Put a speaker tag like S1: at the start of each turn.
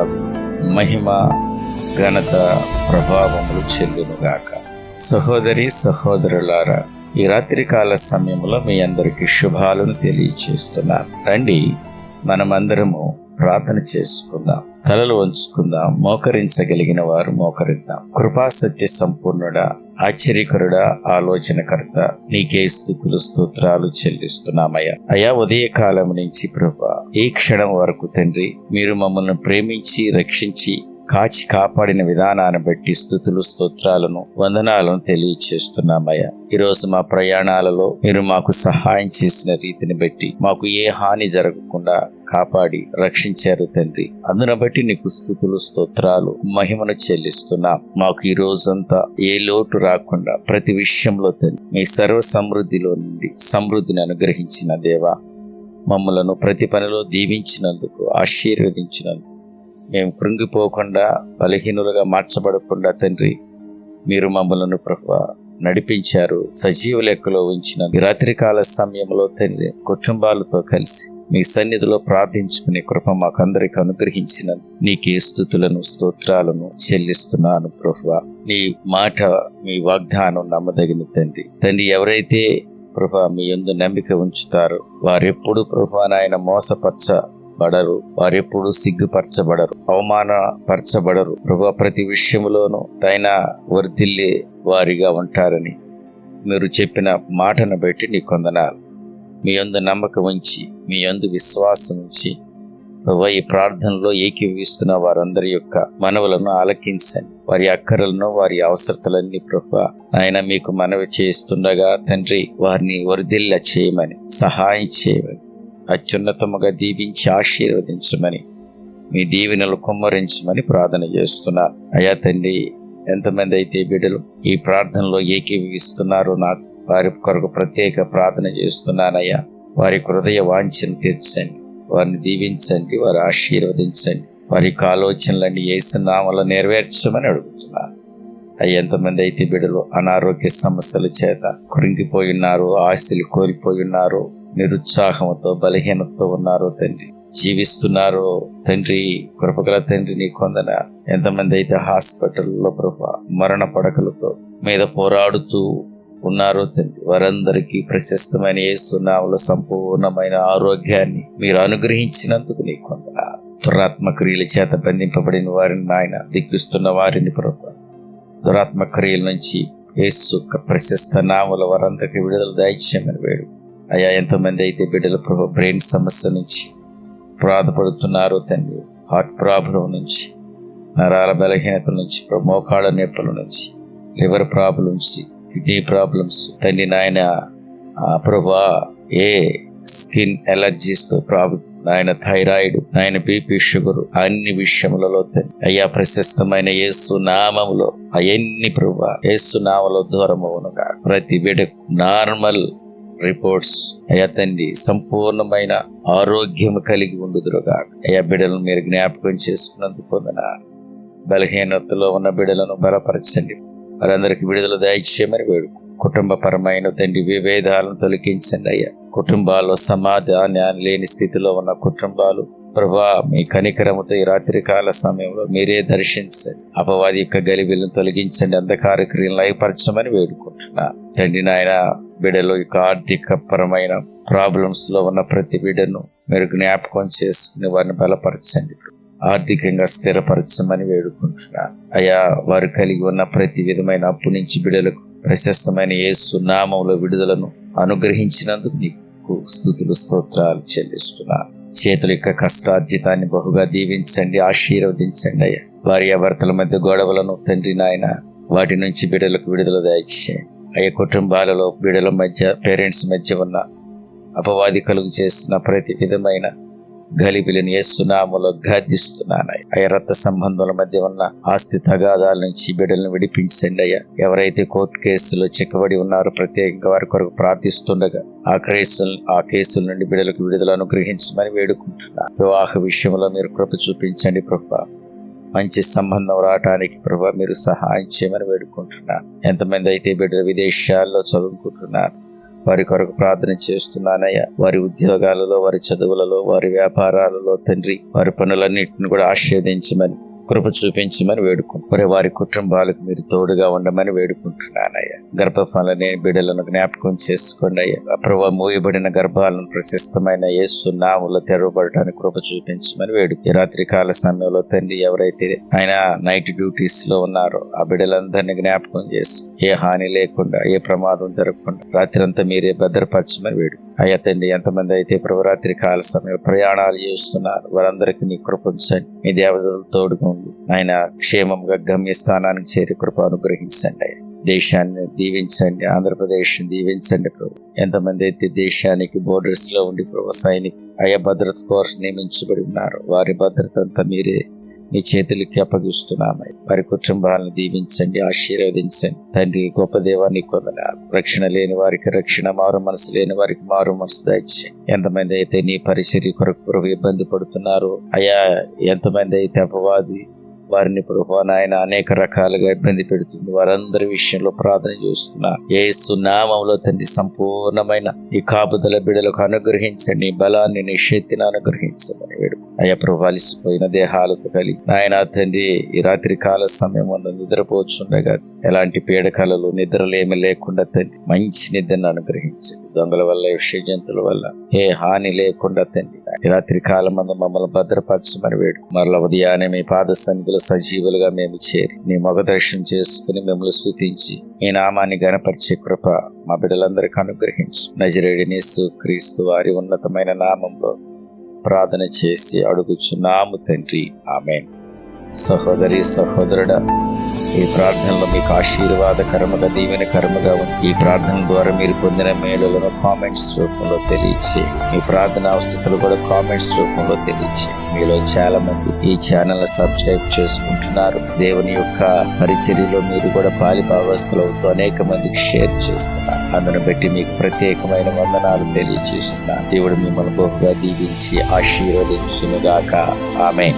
S1: ఉన్నది. మహిమ ఘనత ప్రభావములు చెల్లునుగాక సహోదరి సహోదరులారా ఈ రాత్రికాల సమయంలో మీ అందరికీ శుభాలను తెలియచేస్తున్నాను. రండి మనమందరము ప్రార్థన చేసుకుందాం. తలలు వంచుకుందాం మోకరించగలిగిన వారు మోకరిద్దాం. కృపాసత్య సంపూర్ణుడా ఆశ్చర్యకరుడా ఆలోచనకర్త నీకే స్థుతులు స్తోత్రాలు చెల్లిస్తున్నామయ్యా. అయా ఉదయ కాలం నుంచి ప్రభా ఈ క్షణం వరకు తండ్రి మీరు మమ్మల్ని ప్రేమించి రక్షించి కాచి కాపాడిన విధానాన్ని బట్టి స్థుతులు స్తోత్రాలను వందనాలను తెలియచేస్తున్నామయ్యా. ఈరోజు మా ప్రయాణాలలో మీరు మాకు సహాయం చేసిన రీతిని బట్టి మాకు ఏ హాని జరగకుండా కాపాడి రక్షించారు తండ్రి. అందున బట్టి నీకు స్థుతులు స్తోత్రాలు మహిమను చెల్లిస్తున్నాం. మాకు ఈ రోజంతా ఏ లోటు రాకుండా ప్రతి విషయంలో తండ్రి మీ సర్వ సమృద్ధిలో నుండి సమృద్ధిని అనుగ్రహించిన దేవా మమ్మలను ప్రతి పనిలో దీవించినందుకు ఆశీర్వదించినందుకు మేము కృంగిపోకుండా బలహీనులుగా మార్చబడకుండా తండ్రి మీరు మమ్మలను ప్రభావ నడిపించారు. సజీవ లెక్కలో ఉంచిన రాత్రికాల సమయంలో తండ్రి కుటుంబాలతో కలిసి మీ సన్నిధిలో ప్రార్థించుకునే కృప మాకందరికి అనుగ్రహించిన నీకే స్థుతులను స్తోత్రాలను చెల్లిస్తున్నాను ప్రభు నీ మాట మీ వాగ్దానం నమ్మదగిన తండ్రి. తండ్రి ఎవరైతే ప్రభా మీ ఎందు నమ్మిక ఉంచుతారో వారెప్పుడు ప్రభా నాయన మోసపచ్చ బడరు వారెప్పుడు సిగ్గుపరచబడరు. అవమానపరచబడరు. ప్రభు ప్రతి విషయంలోనూ తైన వర్ధిల్లే వారిగా ఉంటారని మీరు చెప్పిన మాటను బట్టి నీ కొందనాలు. మీ యందు నమ్మకం ఉంచి మీ యందు విశ్వాసం ఉంచి ప్రభు ఈ ప్రార్థనలో ఏకీవిస్తున్న వారందరి యొక్క మనవులను ఆలకించండి. వారి అక్కరలను వారి అవసరతలన్నీ ప్రభు ఆయన మీకు మనవి చేస్తుండగా తండ్రి వారిని వరిదిల్ల చేయమని సహాయం చేయమని అత్యున్నతముగా దీవించి ఆశీర్వదించమని మీ దీవెనలు కుమ్మరించమని ప్రార్థన చేస్తున్నాను అయ్యా తండ్రి ఎంతమంది అయితే బిడ్డలు ఈ ప్రార్థనలో ఏకీవిస్తున్నారో నాకు వారి కొరకు ప్రత్యేక ప్రార్థన చేస్తున్నానయ్యా. వారి హృదయ వాంఛను తీర్చండి వారిని దీవించండి వారి ఆశీర్వదించండి. వారి యొక్క ఆలోచనలన్నీ ఏసునామలో నెరవేర్చమని అడుగుతున్నాను అయ్యి ఎంతమంది అయితే బిడ్డలు అనారోగ్య సమస్యల చేత కృంగిపోయి ఉన్నారు ఆశలు కోల్పోయి ఉన్నారు నిరుత్సాహంతో బలహీనతతో ఉన్నారో తండ్రి. జీవిస్తున్నారో తండ్రి కృపగల తండ్రి నీ కొందన. ఎంతమంది అయితే హాస్పిటల్లో కృప మరణ పడకలతో మీద పోరాడుతూ ఉన్నారో తండ్రి. వారందరికీ ప్రశస్తమైన యేసునామల సంపూర్ణమైన ఆరోగ్యాన్ని మీరు అనుగ్రహించినందుకు నీ కొందన. దురాత్మ క్రియల చేత బంధింపబడిన వారిని నాయన దిగ్గిస్తున్న వారిని ప్రభు. దురాత్మ క్రియల నుంచి యేసు ప్రశస్త నామల వారందరికీ విడుదల దాయిచ్చామని వేడు అయ్యా ఎంతమంది అయితే బిడ్డల ప్రభు బ్రెయిన్ సమస్య నుంచి బాధపడుతున్నారో తండ్రి. హార్ట్ ప్రాబ్లం నుంచి నరాల బలహీనత నుంచి మోకాళ్ళ నొప్పుల నుంచి లివర్ ప్రాబ్లమ్స్ కిడ్నీ ప్రాబ్లమ్స్. తండ్రి నాయన ఆ ప్రభా ఏ స్కిన్ ఎలర్జీస్తో ప్రాబ్లం నాయన థైరాయిడ్ నాయన బీపీ షుగర్ అన్ని విషయములలో అయ్యా ప్రశస్తమైన యేసు నామములో అవన్నీ ప్రభా యేసు నామలో దూరమవునుగా ప్రతి బిడ్డ నార్మల్ రిపోర్ట్స్ అయ్యా తండ్రి సంపూర్ణమైన ఆరోగ్యం కలిగి ఉండుదురుగా అయ్యా బిడ్డలను మీరు జ్ఞాపకం చేసుకున్నందుకు పొందిన బలహీనతలో ఉన్న బిడ్డలను బలపరచండి. వారందరికీ విడుదల దయచేయమని వేడు. కుటుంబపరమైన తండ్రి విభేదాలను తొలగించండి అయ్యా. కుటుంబాల్లో సమాధానం లేని స్థితిలో ఉన్న కుటుంబాలు ప్రభా మీ కనికరముతో ఈ రాత్రికాల సమయంలో మీరే దర్శించండి. అపవాది యొక్క గలిబిలను తొలగించండి. అంధకార క్రియలను లయపరచమని వేడుకుంటున్నా తండ్రి నాయన బిడ్డలో యొక్క ఆర్థిక పరమైన ప్రాబ్లమ్స్లో ఉన్న ప్రతి బిడ్డను మీరు జ్ఞాపకం చేసుకుని వారిని బలపరచండి. ఆర్థికంగా స్థిరపరచమని వేడుకుంటున్నా. అయా వారు కలిగి ఉన్న ప్రతి విధమైన అప్పు నుంచి బిడలకు ప్రశస్తమైన యేసు నామంలో విడుదలను అనుగ్రహించినందుకు నీకు స్థుతులు స్తోత్రాలు చెల్లిస్తున్నా. చేతుల యొక్క కష్టార్జితాన్ని బహుగా దీవించండి ఆశీర్వదించండి అయ్యా. వారి భర్తల మధ్య గొడవలను తండ్రి నాయన వాటి నుంచి బిడలకు విడుదల దయచేయండి. అయ్యా కుటుంబాలలో బిడల మధ్య పేరెంట్స్ మధ్య ఉన్న అపవాది కలుగు చేసిన ప్రతి విధమైన గలిబిలిని ఏసునామలో గద్దిస్తున్నాను అయ్యా. రక్త సంబంధాల మధ్య ఉన్న ఆస్తి తగాదాల నుంచి బిడ్డలను విడిపించండి అయ్యా. ఎవరైతే కోర్టు కేసులో చిక్కబడి ఉన్నారో ప్రత్యేకంగా వారి కొరకు ప్రార్థిస్తుండగా ఆ కేసులు ఆ కేసుల నుండి బిడ్డలకు విడుదల అనుగ్రహించమని వేడుకుంటున్నా వివాహ విషయంలో మీరు కృప చూపించండి ప్రభా. మంచి సంబంధం రావటానికి ప్రభా మీరు సహాయం చేయమని వేడుకుంటున్నాను. ఎంతమంది అయితే బిడ్డలు విదేశాల్లో చదువుకుంటున్నారు వారి కొరకు ప్రార్థన చేస్తున్నానయ్యా. వారి ఉద్యోగాలలో వారి చదువులలో వారి వ్యాపారాలలో తండ్రి వారి పనులన్నింటిని కూడా ఆశీర్వదించమని కృప చూపించమని వేడుకుంటున్నారు వారి కుటుంబాలకు మీరు తోడుగా ఉండమని వేడుకుంటున్నానయ్యా. గర్భఫలం లేని బిడ్డలను జ్ఞాపకం చేసుకోండి అయ్యా. ప్రభావ మూయబడిన గర్భాలను ప్రశస్తమైన యేసు నాములు తెరవబడటానికి కృప చూపించమని వేడు ఈ రాత్రి కాల సమయంలో తండ్రి ఎవరైతే ఆయన నైట్ డ్యూటీస్లో ఉన్నారో ఆ బిడ్డలందరినీ జ్ఞాపకం చేసి ఏ హాని లేకుండా ఏ ప్రమాదం జరగకుండా రాత్రి అంతా మీరే భద్రపరచమని వేడు అయ్యా తండ్రి ఎంతమంది అయితే ప్రభురాత్రి కాల సమయం ప్రయాణాలు చేస్తున్నారు వారందరికీ నీ కృపించండి మీ దేవతలు తోడుకోండి ఆయన క్షేమంగా గమ్యస్థానానికి చేరి కృప అనుగ్రహించండి అయ్యా. దేశాన్ని దీవించండి ఆంధ్రప్రదేశ్ దీవించండి ప్రభు. ఎంతమంది అయితే దేశానికి బోర్డర్స్లో ఉండి ప్రభు సైనిక అయ్యా భద్రత కోసం నియమించబడి ఉన్నారు వారి భద్రత అంతా మీరే మీ చేతులకి అప్పగిస్తున్నాము. వారి కుటుంబాలను దీవించండి ఆశీర్వదించండి. తండ్రి గొప్ప దేవాన్ని కొందనాలు రక్షణ లేని వారికి రక్షణ మారు మనసు లేని వారికి మారు మనసు దయచేయండి. ఎంతమంది అయితే నీ పరిచర్య కొరకు కొరకు ఇబ్బంది పడుతున్నారు అయ్యా ఎంతమంది అయితే అపవాది వారిని ప్రభు నాయన అనేక రకాలుగా ఇబ్బంది పెడుతుంది. వారందరి విషయంలో ప్రార్థన చేస్తున్నా. ఏ సునామంలో తండ్రి సంపూర్ణమైన ఈ కాపుదల బిడలకు అనుగ్రహించండి. బలాన్ని నీ శక్తిని అనుగ్రహించమని వేడు అయ్యా ప్రభు అలసిపోయిన దేహాలకు కలిగి నాయన తండ్రి ఈ రాత్రి కాల సమయం నిద్రపోచుండగా ఎలాంటి పీడకలలు నిద్రలేమి లేకుండా తండ్రి మంచి నిద్రను అనుగ్రహించండి దొంగల వల్ల విష జంతువుల వల్ల ఏ హాని లేకుండా తండ్రి ఈ రాత్రి కాలం మందు మమ్మల్ని భద్రపరచమని వేడు మరల ఉదయాన్నే మీ పాద సన్నిధిలో సజీవులుగా మేము చేరి మీ మగ దర్శనం చేసుకుని మిమ్మల్ని స్థుతించి ఈ నామాన్ని గణపరిచే కృప మా బిడ్డలందరికీ అనుగ్రహించు. నజరేడినేసు క్రీస్తు వారి ఉన్నతమైన నామంలో ప్రార్థన చేసి అడుగుచున్నాము తండ్రి. ఆమె సహోదరి సహోదరుడా ఈ ప్రార్థనలో మీకు ఆశీర్వాదకరముగా దీవెనకరముగా ఉంది ఈ ప్రార్థన ద్వారా మీరు పొందిన మేలులను కామెంట్స్ రూపంలో తెలియచి మీ ప్రార్థన అవసరతలు కూడా కామెంట్స్ రూపంలో తెలియచి మీలో చాలా మంది ఈ ఛానల్ సబ్స్క్రైబ్ చేసుకుంటున్నారు. దేవుని యొక్క పరిచర్యలో మీరు కూడా పాలి భావస్థలవుతూ అనేక మందికి షేర్ చేస్తున్నారు. అందును బట్టి మీకు ప్రత్యేకమైన వందనాలు తెలియజేస్తున్నారు దేవుడు మిమ్మల్ని బహుగా దీవించి ఆశీర్వదించునుగాక. ఆమె